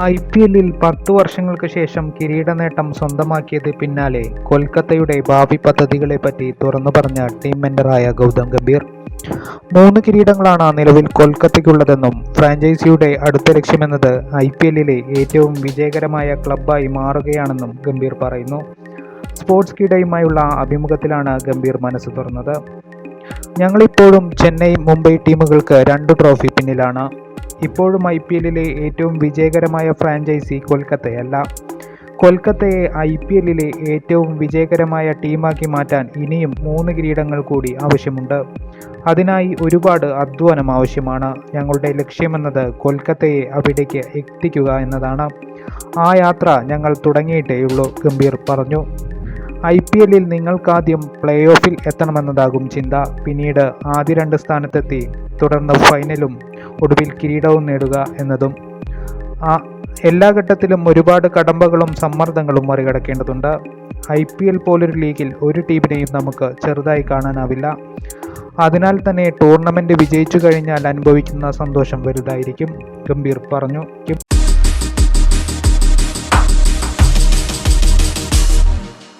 I P എല്ലിൽ പത്തു വർഷങ്ങൾക്ക് ശേഷം കിരീട നേട്ടം സ്വന്തമാക്കിയത് പിന്നാലെ കൊൽക്കത്തയുടെ ഭാവി പദ്ധതികളെപ്പറ്റി തുറന്നു പറഞ്ഞ ടീം മെന്ററായ ഗൗതം ഗംഭീർ. മൂന്ന് കിരീടങ്ങളാണ് നിലവിൽ കൊൽക്കത്തയ്ക്കുള്ളതെന്നും ഫ്രാഞ്ചൈസിയുടെ അടുത്ത ലക്ഷ്യമെന്നത് ഐ പി എല്ലിലെ ഏറ്റവും വിജയകരമായ ക്ലബ്ബായി മാറുകയാണെന്നും ഗംഭീർ പറയുന്നു. സ്പോർട്സ് കിടയുമായുള്ള അഭിമുഖത്തിലാണ് ഗംഭീർ മനസ്സ് തുറന്നത്. ഞങ്ങളിപ്പോഴും ചെന്നൈ മുംബൈ ടീമുകൾക്ക് രണ്ട് ട്രോഫി പിന്നിലാണ്. ഇപ്പോഴും ഐ പി എല്ലിലെ ഏറ്റവും വിജയകരമായ ഫ്രാഞ്ചൈസി കൊൽക്കത്തയല്ല. കൊൽക്കത്തയെ ഐ പി എല്ലിലെ ഏറ്റവും വിജയകരമായ ടീമാക്കി മാറ്റാൻ ഇനിയും മൂന്ന് കിരീടങ്ങൾ കൂടി ആവശ്യമുണ്ട്. അതിനായി ഒരുപാട് അധ്വാനം ആവശ്യമാണ്. ഞങ്ങളുടെ ലക്ഷ്യമെന്നത് കൊൽക്കത്തയെ അവിടേക്ക് എത്തിക്കുക എന്നതാണ്. ആ യാത്ര ഞങ്ങൾ തുടങ്ങിയിട്ടേയുള്ളൂ ഗംഭീർ പറഞ്ഞു. ഐ പി എല്ലിൽ നിങ്ങൾക്കാദ്യം പ്ലേ ഓഫിൽ എത്തണമെന്നതാകും ചിന്ത. പിന്നീട് ആദ്യ രണ്ട് സ്ഥാനത്തെത്തി. തുടർന്ന് ഫൈനലും ഒടുവിൽ കിരീടവും നേടുക എന്നതും. ആ എല്ലാ ഘട്ടത്തിലും ഒരുപാട് കടമ്പകളും സമ്മർദ്ദങ്ങളും മറികടക്കേണ്ടതുണ്ട്. ഐ പി എൽ പോലൊരു ലീഗിൽ ഒരു ടീമിനെയും നമുക്ക് ചെറുതായി കാണാനാവില്ല. അതിനാൽ തന്നെ ടൂർണമെന്റ് വിജയിച്ചു കഴിഞ്ഞാൽ അനുഭവിക്കുന്ന സന്തോഷം വലുതായിരിക്കും. ഗംഭീർ പറഞ്ഞു.